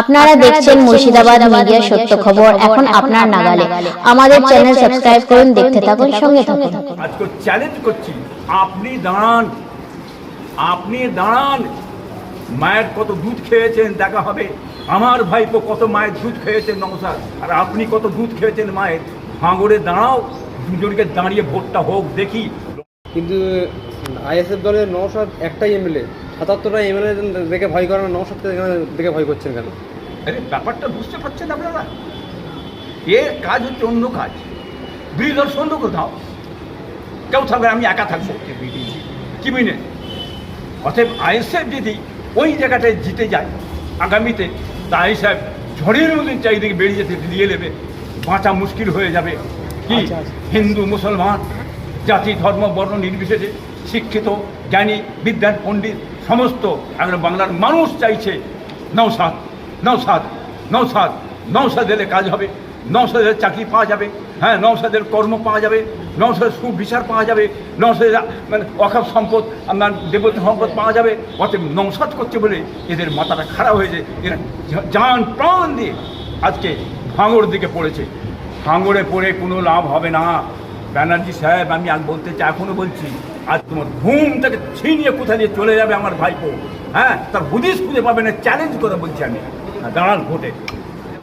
আপনারা দেখছেন মুর্শিদাবাদ মিডিয়া সত্য খবর। এখন আপনার নাগালে। আমাদের চ্যানেল সাবস্ক্রাইব করুন দেখতে থাকুন সঙ্গে থাকুন। আজকে চ্যালেঞ্জ করছি। আপনি দাঁড়ান। আপনি দাঁড়ান। মায়ের কত দুধ খেয়েছেন দেখা হবে। আমার ভাইপো কত মায়ের দুধ খেয়েছেন নমস্কার। আর আপনি কত দুধ খেয়েছেন মায়ের? ভাঙড়ে দাঁড়াও। দুজনকে দাঁড়িয়ে ভোটটা হোক দেখি। কিন্তু আইএসএফ দলের নৌসাদ একটাই এমএলএ। সাতাত্তরটা এমএলএ দেখে ভয় করে না নৌসাদকে দেখে ভয় করছেন কেন? আরে ব্যাপারটা বুঝতে পারছেন আপনারা? এর কাজ হচ্ছে অন্য কাজ। বিরোধী দল সন্দেহ কোথাও কেউ থাকবে আমি একা থাকব। কি বুঝলে অতএব আইএসএফ যদি ওই জায়গাটায় জিতে যায় আগামীতে তা আইএসএফ ঝড়ের মতন চারিদিকে বেরিয়ে যেতে দিয়ে নেবে বাঁচা মুশকিল হয়ে যাবে। কি? আচ্ছা, আচ্ছা। হিন্দু মুসলমান জাতি ধর্ম বর্ণ নির্বিশেষে শিক্ষিত জ্ঞানী বিদ্যান পণ্ডিত সমস্ত এখন বাংলার মানুষ চাইছে নৌসাদ নৌসাদ নৌসাদ নৌসাদ এলে কাজ হবে নৌসাদের চাকরি পাওয়া যাবে হ্যাঁ নৌসাদের কর্ম পাওয়া যাবে নৌসাদের সুবিচার পাওয়া যাবে নৌসাদের মানে অখাপ সম্পদ, আপনার দেবতা সম্পদ পাওয়া যাবে, অতএব নৌসাদ করছে বলে এদের মাথাটা খারাপ হয়েছে, এরা যান প্রাণ দিয়ে আজকে ভাঙড় দিকে পড়েছে। ভাঙড়ে পড়ে কোনো লাভ হবে না। ব্যানার্জি সাহেব আমি আজ বলতে চাই এখনও বলছি আজ তোমার ঘুম থেকে ছিনিয়ে কোথায় দিয়ে চলে যাবে আমার ভাইপো? হ্যাঁ তার হুদিস খুঁজে পাবে না চ্যালেঞ্জ করে বলছি আমি। হ্যাঁ, দাঁড়ান ভোটে।